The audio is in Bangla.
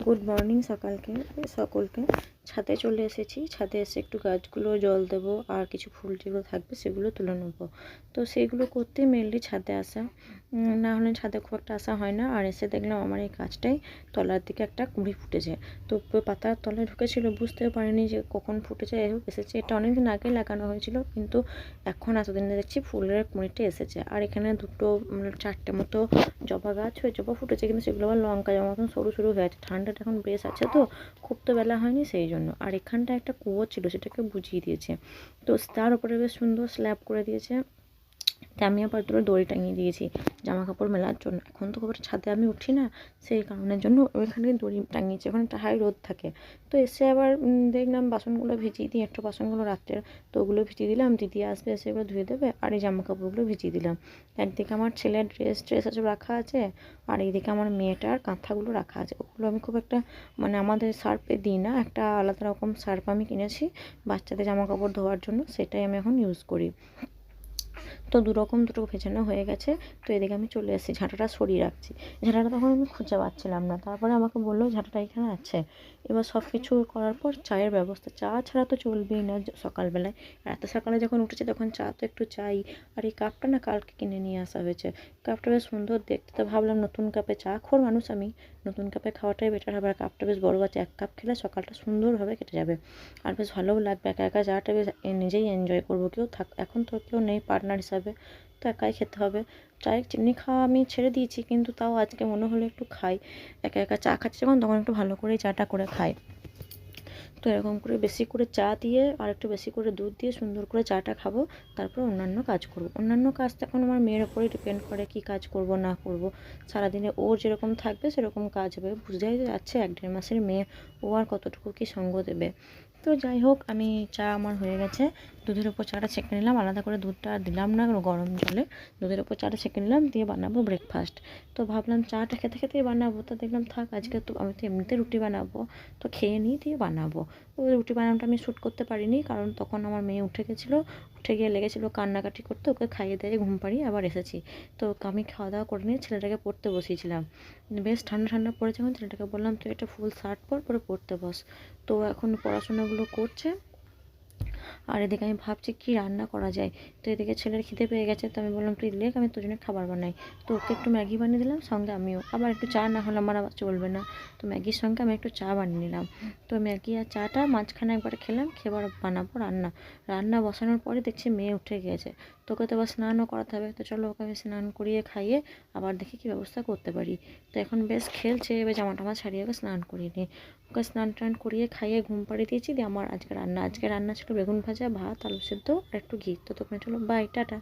গুড মর্নিং সকালকে সকলকে। ছাদে চলে এসেছি। ছাদে এসে একটু গাছগুলো জল দেবো আর কিছু ফুল যেগুলো থাকবে সেগুলো তুলে নেব। তো সেইগুলো করতেই মেনলি ছাদে আসা। না হলে ছাদে খুব একটা আসা হয় না। আর এসে দেখলাম আমার এই গাছটাই তলার দিকে একটা কুঁড়ি ফুটেছে। তো পাতার তলায় ঢুকেছিল বুঝতেও পারিনি যে কখন ফুটেছে। এসেছে। এটা অনেকদিন আগে লাগানো হয়েছিল কিন্তু এখন এতদিনে দেখছি ফুলের কুঁড়িটা এসেছে। আর এখানে দুটো উম, চারটে মতো জবা গাছ হয়ে জবা ফুটেছে কিন্তু সেগুলো আবার লঙ্কা জবা মতন সরু সরু হয়ে আছে। ঠান্ডাটা এখন বেশ আছে তো, খুব তো বেলা হয়নি সেই জন্য। আর এখানটা একটা কুয়ো ছিল, সেটাকে বুঝিয়ে দিয়েছে। তো তার উপরে বেশ সুন্দর স্ল্যাব করে দিয়েছে। তা আমি আবার দুটো দড়ি টাঙিয়ে দিয়েছি জামা কাপড় মেলার জন্য। এখন তো খুব একটা ছাদে আমি উঠি না, সেই কারণের জন্য ওইখানে দড়ি টাঙিয়েছি, ওখানে হাই রোদ থাকে। তো এসে আবার দেখলাম বাসনগুলো ভিজিয়ে দিই, একটু বাসনগুলো রাত্রের তো ওগুলো ভিজিয়ে দিলাম, দিদি আসবে, এসে এগুলো ধুয়ে দেবে, আর এই জামা কাপড়গুলো ভিজিয়ে দিলাম। একদিকে আমার ছেলের ড্রেস ট্রেস আছে রাখা আছে, আর এইদিকে আমার মেয়েটার কাঁথাগুলো রাখা আছে। ওগুলো আমি খুব একটা মানে আমাদের সার্ফে দিই না, একটা আলাদা রকম সার্ফ আমি কিনেছি বাচ্চাদের জামা কাপড় ধোয়ার জন্য, সেটাই আমি এখন ইউজ করি। তো দুরকম দুটো ভেজানো হয়ে গেছে। তো এদিকে আমি চলে এসেছি ঝাঁটাটা সরিয়ে রাখছি। ঝাঁটাটা তখন আমি খুঁজে পাচ্ছিলাম না। তারপরে আমাকে বলল, ঝাঁটাটা এখানে আছে। এবার সব কিছু করার পর চায়ের ব্যবস্থা। চা ছাড়া তো চলবেই না সকালবেলায়। এত সকালে যখন উঠেছে তখন চা তো একটু চাই। আর এই কাপটা না কালকে কিনে নিয়ে আসা হয়েছে। কাপটা বেশ সুন্দর দেখতে। তো ভাবলাম নতুন কাপে চা খোর মানুষ আমি। নতুন কাপে খাওয়াটাই বেটার হবে। আর কাপটা বেশ বড় আছে এক কাপ খেলে সকালটা সুন্দরভাবে কেটে যাবে। আর বেশ ভালোও লাগবে। একা একা চাটা বেশ নিজেই এনজয় করব। কেউ থাক এখন তো কেউ নেই পার্টনার হিসাবে তো একাই খেতে হবে। চায়ে চিনি খাওয়া আমি ছেড়ে দিয়েছি, কিন্তু তাও আজকে মনে হলো একটু খাই। একা একা চা খাচ্ছি যখন, তখন একটু ভালো করেই চাটা করে খাই। তো এরকম করে বেশি করে চা দিয়ে আর একটু বেশি করে দুধ দিয়ে সুন্দর করে চাটা খাব, তারপর অন্যান্য কাজ করব। অন্যান্য কাজ তো এখন আমার মেয়ের ওপরেই ডিপেন্ড করে কী কাজ করব, না করব। সারাদিনে ওর যেরকম থাকবে, সেরকম কাজ হবে। বুঝতেই যাচ্ছে এক দেড় মাসের মেয়ে, ও আর কতটুকু কি সঙ্গ দেবে। তো যাই হোক, আমি চা আমার হয়ে গেছে। দুধের ওপর চাটা ছেঁকে নিলাম, আলাদা করে দুধটা দিলাম না গরম জলে। দুধের ওপর চাটা ছেঁকে নিলাম, দিয়ে বানাবো ব্রেকফাস্ট তো ভাবলাম চাটা খেতে খেতেই বানাবো, তো দেখলাম থাক, আজকে তো আমি তো এমনিতে রুটি বানাবো। তো খেয়ে নিই দিয়ে বানাবো। ওই রুটি বানানোটা আমি শ্যুট করতে পারিনি, কারণ তখন আমার মেয়ে উঠে গেছিল, উঠে গিয়ে লেগেছিলো কান্নাকাটি করতে, ওকে খাইয়ে দিয়ে ঘুম পাড়িয়ে আবার এসেছি। তো আমি খাওয়া দাওয়া করে নিয়ে ছেলেটাকে পড়তে বসিয়েছিলাম। বেশ ঠান্ডা ঠান্ডা পড়েছে এখন, ছেলেটাকে বললাম, তুই একটা ফুল শার্ট পর, পরে পড়তে বস। তো এখন পড়াশোনাগুলো করছে। আর এদিকে আমি ভাবছি কি রান্না করা যায়। তো এদিকে ছেলের খিদে পেয়ে গেছে, তো আমি বললাম তুই লেখ আমি তোর জন্য খাবার বানাই। তো ওকে একটু ম্যাগি বানিয়ে দিলাম, সঙ্গে আমিও। আবার একটু চা না হলে আমার আবার চলবে না। তো ম্যাগির সঙ্গে আমি একটু চা বানিয়ে নিলাম। তো ম্যাগি আর চাটা মাঝখানে একবার খেলাম খেবার বানাবো রান্না। রান্না বসানোর পরে দেখছি মেয়ে উঠে গিয়েছে। তোকে তো আবার স্নানও করাতে হবে, তো চলো ওকে আমি স্নান করিয়ে খাইয়ে আবার দেখি কী ব্যবস্থা করতে পারি। তো এখন বেশ খেলছে, এবার জামা টামা ছাড়িয়ে ওকে স্নান করিয়ে নিই। ওকে স্নান টান করিয়ে খাইয়ে ঘুম পাড়িয়ে দিয়েছি, দিয়ে আমার আজকে রান্না। আজকে রান্না ছিল বেগুন ভাজা। ভাত আলু সেদ্ধ আর একটু ঘি। তো তোকে চলো বাই টাটা।